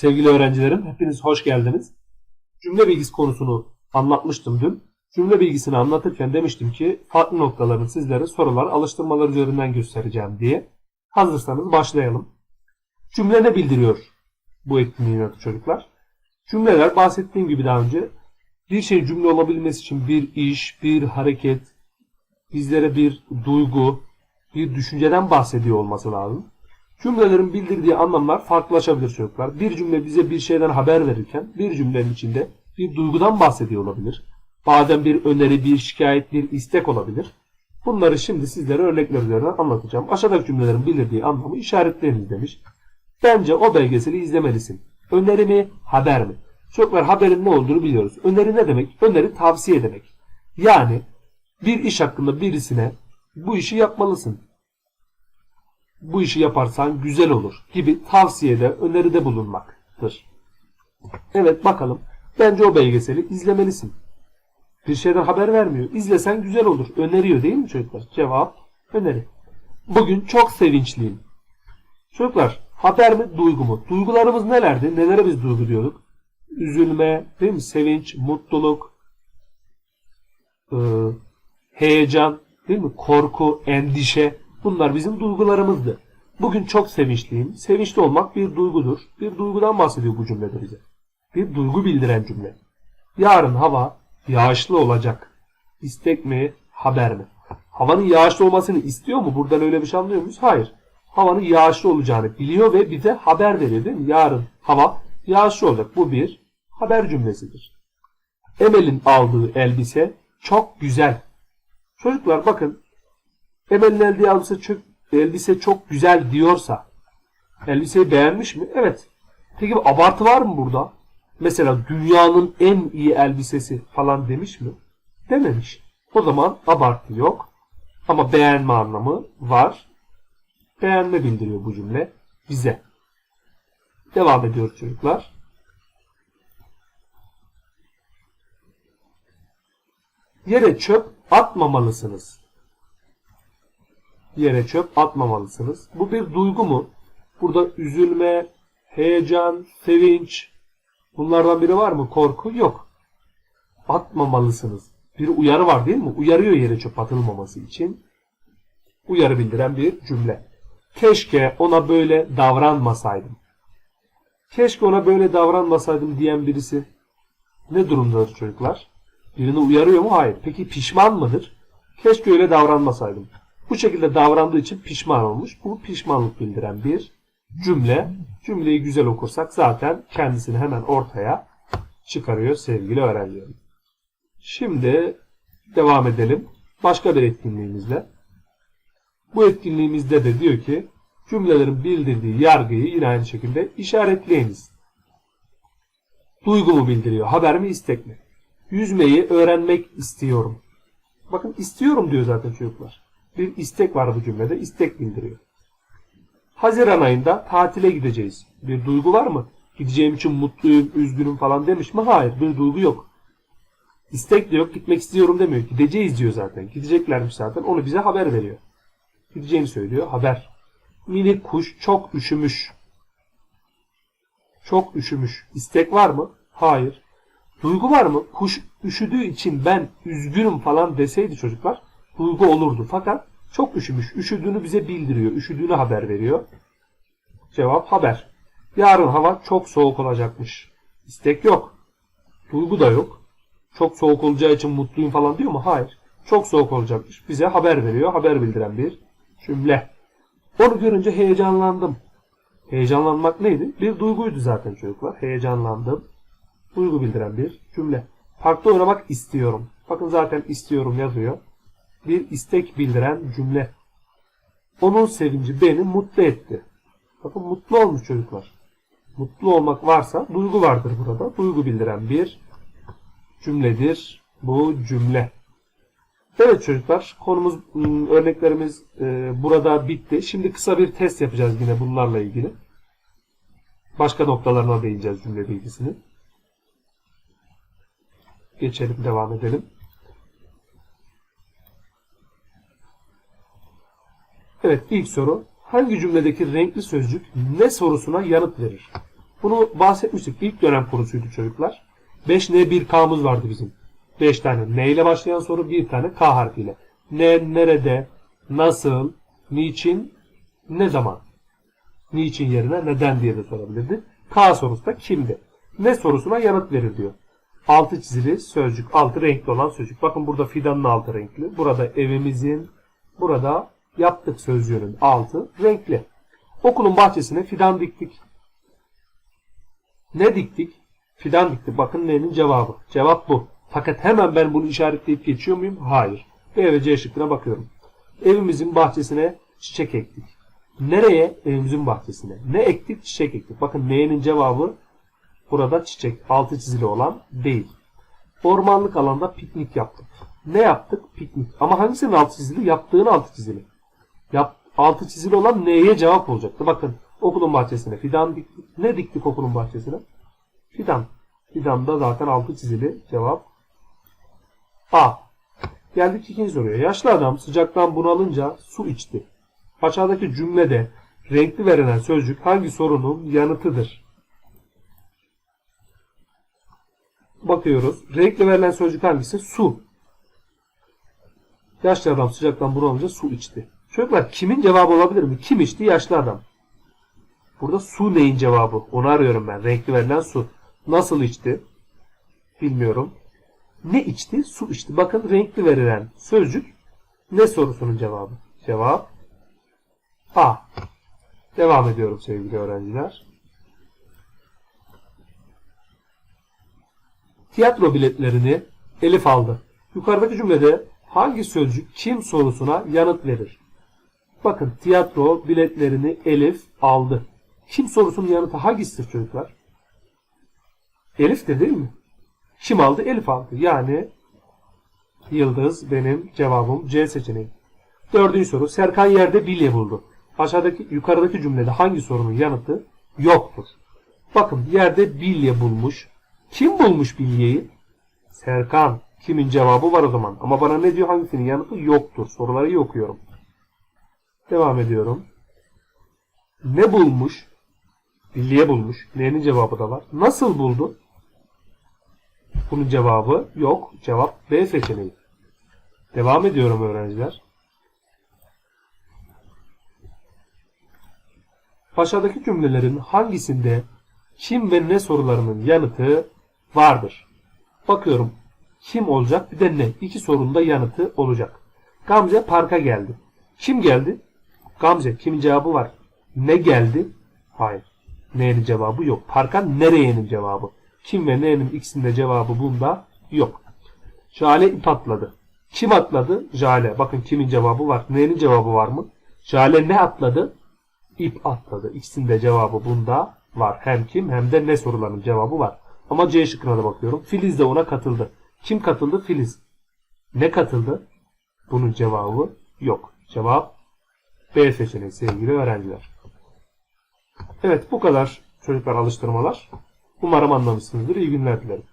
Sevgili öğrencilerim, hepiniz hoş geldiniz. Cümle bilgisi konusunu anlatmıştım dün. Cümle bilgisini anlatırken demiştim ki farklı noktalarını sizlere sorular, alıştırmalar üzerinden göstereceğim diye. Hazırsanız başlayalım. Cümle ne bildiriyor bu etkinliğin adı çocuklar? Cümleler bahsettiğim gibi daha önce bir şey cümle olabilmesi için bir iş, bir hareket, bizlere bir duygu, bir düşünceden bahsediyor olması lazım. Cümlelerin bildirdiği anlamlar farklılaşabilir çocuklar. Bir cümle bize bir şeyden haber verirken bir cümlenin içinde bir duygudan bahsediyor olabilir. Bazen bir öneri, bir şikayet, bir istek olabilir. Bunları şimdi sizlere örnekler üzerinden anlatacağım. Aşağıdaki cümlelerin bildirdiği anlamı işaretleyiniz demiş. Bence o belgeseli izlemelisin. Öneri mi, haber mi? Çocuklar haberin ne olduğunu biliyoruz. Öneri ne demek? Öneri tavsiye demek. Yani bir iş hakkında birisine bu işi yapmalısın bu işi yaparsan güzel olur gibi tavsiyede, öneride bulunmaktır. Evet bakalım. Bence o belgeseli izlemelisin. Bir şeyden haber vermiyor. İzlesen güzel olur. Öneriyor değil mi çocuklar? Cevap öneri. Bugün çok sevinçliyim. Çocuklar haber mi duygu mu? Duygularımız nelerdi? Nelere biz duygu diyorduk? Üzülme, değil mi? Sevinç, mutluluk, e, heyecan, değil mi? Korku, endişe. Bunlar bizim duygularımızdı. Bugün çok sevinçliyim. Sevinçli olmak bir duygudur. Bir duygudan bahsediyor bu cümlede bize. Bir duygu bildiren cümle. Yarın hava yağışlı olacak. İstek mi, haber mi? Havanın yağışlı olmasını istiyor mu? Buradan öyle bir şey anlıyor muyuz? Hayır. Havanın yağışlı olacağını biliyor ve bize haber veriyor değil mi? Yarın hava yağışlı olacak. Bu bir haber cümlesidir. Emel'in aldığı elbise çok güzel. Çocuklar bakın Emel'in elbise çok, elbise çok güzel diyorsa elbiseyi beğenmiş mi? Evet. Peki abartı var mı burada? Mesela dünyanın en iyi elbisesi falan demiş mi? Dememiş. O zaman abartı yok. Ama beğenme anlamı var. Beğenme bildiriyor bu cümle bize. Devam ediyoruz çocuklar. Yere çöp atmamalısınız yere çöp atmamalısınız. Bu bir duygu mu? Burada üzülme, heyecan, sevinç bunlardan biri var mı? Korku yok. Atmamalısınız. Bir uyarı var değil mi? Uyarıyor yere çöp atılmaması için. Uyarı bildiren bir cümle. Keşke ona böyle davranmasaydım. Keşke ona böyle davranmasaydım diyen birisi ne durumdadır çocuklar? Birini uyarıyor mu? Hayır. Peki pişman mıdır? Keşke öyle davranmasaydım. Bu şekilde davrandığı için pişman olmuş. Bu pişmanlık bildiren bir cümle. Cümleyi güzel okursak zaten kendisini hemen ortaya çıkarıyor sevgili öğrencilerim. Şimdi devam edelim. Başka bir etkinliğimizle. Bu etkinliğimizde de diyor ki cümlelerin bildirdiği yargıyı yine aynı şekilde işaretleyiniz. Duygu mu bildiriyor? Haber mi istek mi? Yüzmeyi öğrenmek istiyorum. Bakın istiyorum diyor zaten çocuklar bir istek var bu cümlede. İstek bildiriyor. Haziran ayında tatile gideceğiz. Bir duygu var mı? Gideceğim için mutluyum, üzgünüm falan demiş mi? Hayır, bir duygu yok. İstek de yok, gitmek istiyorum demiyor. Gideceğiz diyor zaten. Gideceklermiş zaten. Onu bize haber veriyor. Gideceğini söylüyor. Haber. Minik kuş çok üşümüş. Çok üşümüş. İstek var mı? Hayır. Duygu var mı? Kuş üşüdüğü için ben üzgünüm falan deseydi çocuklar duygu olurdu. Fakat çok üşümüş. Üşüdüğünü bize bildiriyor. Üşüdüğünü haber veriyor. Cevap haber. Yarın hava çok soğuk olacakmış. İstek yok. Duygu da yok. Çok soğuk olacağı için mutluyum falan diyor mu? Hayır. Çok soğuk olacakmış. Bize haber veriyor. Haber bildiren bir cümle. Onu görünce heyecanlandım. Heyecanlanmak neydi? Bir duyguydu zaten çocuklar. Heyecanlandım. Duygu bildiren bir cümle. Parkta oynamak istiyorum. Bakın zaten istiyorum yazıyor bir istek bildiren cümle. Onun sevinci beni mutlu etti. Bakın mutlu olmuş çocuklar. Mutlu olmak varsa duygu vardır burada. Duygu bildiren bir cümledir bu cümle. Evet çocuklar konumuz ıı, örneklerimiz e, burada bitti. Şimdi kısa bir test yapacağız yine bunlarla ilgili. Başka noktalarına değineceğiz cümle bilgisini. Geçelim devam edelim. Evet ilk soru. Hangi cümledeki renkli sözcük ne sorusuna yanıt verir? Bunu bahsetmiştik. İlk dönem konusuydu çocuklar. 5N 1K'mız vardı bizim. 5 tane N ile başlayan soru bir tane K harfiyle. Ne, nerede, nasıl, niçin, ne zaman. Niçin yerine neden diye de sorabilirdi. K sorusu da kimdi? Ne sorusuna yanıt verir diyor. Altı çizili sözcük, altı renkli olan sözcük. Bakın burada fidanın altı renkli. Burada evimizin, burada yaptık sözcüğünün altı renkli. Okulun bahçesine fidan diktik. Ne diktik? Fidan diktik. Bakın neyin cevabı. Cevap bu. Fakat hemen ben bunu işaretleyip geçiyor muyum? Hayır. B ve C şıkkına bakıyorum. Evimizin bahçesine çiçek ektik. Nereye? Evimizin bahçesine. Ne ektik? Çiçek ektik. Bakın neyin cevabı burada çiçek. Altı çizili olan değil. Ormanlık alanda piknik yaptık. Ne yaptık? Piknik. Ama hangisinin altı çizili? Yaptığın altı çizili. Yap, altı çizili olan neye cevap olacaktı? Bakın okulun bahçesine fidan diktik. Ne diktik okulun bahçesine? Fidan. Fidan da zaten altı çizili cevap. A. Geldik ikinci soruya. Yaşlı adam sıcaktan bunalınca su içti. Aşağıdaki cümlede renkli verilen sözcük hangi sorunun yanıtıdır? Bakıyoruz. Renkli verilen sözcük hangisi? Su. Yaşlı adam sıcaktan bunalınca su içti. Çocuklar kimin cevabı olabilir mi? Kim içti? Yaşlı adam. Burada su neyin cevabı? Onu arıyorum ben. Renkli verilen su. Nasıl içti? Bilmiyorum. Ne içti? Su içti. Bakın renkli verilen sözcük ne sorusunun cevabı? Cevap A. Devam ediyorum sevgili öğrenciler. Tiyatro biletlerini Elif aldı. Yukarıdaki cümlede hangi sözcük kim sorusuna yanıt verir? Bakın tiyatro biletlerini Elif aldı. Kim sorusunun yanıtı hangisidir çocuklar? Elif'tir değil mi? Kim aldı? Elif aldı. Yani Yıldız benim cevabım C seçeneği. Dördüncü soru. Serkan yerde bilye buldu. Aşağıdaki yukarıdaki cümlede hangi sorunun yanıtı yoktur? Bakın yerde bilye bulmuş. Kim bulmuş bilyeyi? Serkan. Kimin cevabı var o zaman? Ama bana ne diyor hangisinin yanıtı yoktur. Soruları iyi okuyorum. Devam ediyorum. Ne bulmuş? Bilye bulmuş. Neyin cevabı da var. Nasıl buldu? Bunun cevabı yok. Cevap B seçeneği. Devam ediyorum öğrenciler. Aşağıdaki cümlelerin hangisinde kim ve ne sorularının yanıtı vardır? Bakıyorum. Kim olacak bir de ne? İki sorunun yanıtı olacak. Gamze parka geldi. Kim geldi? Gamze. Kimin cevabı var? Ne geldi? Hayır. Ne'nin cevabı yok. Parka nereyenin cevabı. Kim ve ne'nin ikisinde cevabı bunda yok. Jale ip atladı. Kim atladı? Jale. Bakın kimin cevabı var. Ne'nin cevabı var mı? Jale ne atladı? İp atladı. İkisinde cevabı bunda var. Hem kim hem de ne sorularının cevabı var. Ama C şıkkına da bakıyorum. Filiz de ona katıldı. Kim katıldı? Filiz. Ne katıldı? Bunun cevabı yok. Cevap B seçeneği sevgili öğrenciler. Evet bu kadar çocuklar alıştırmalar. Umarım anlamışsınızdır. İyi günler dilerim.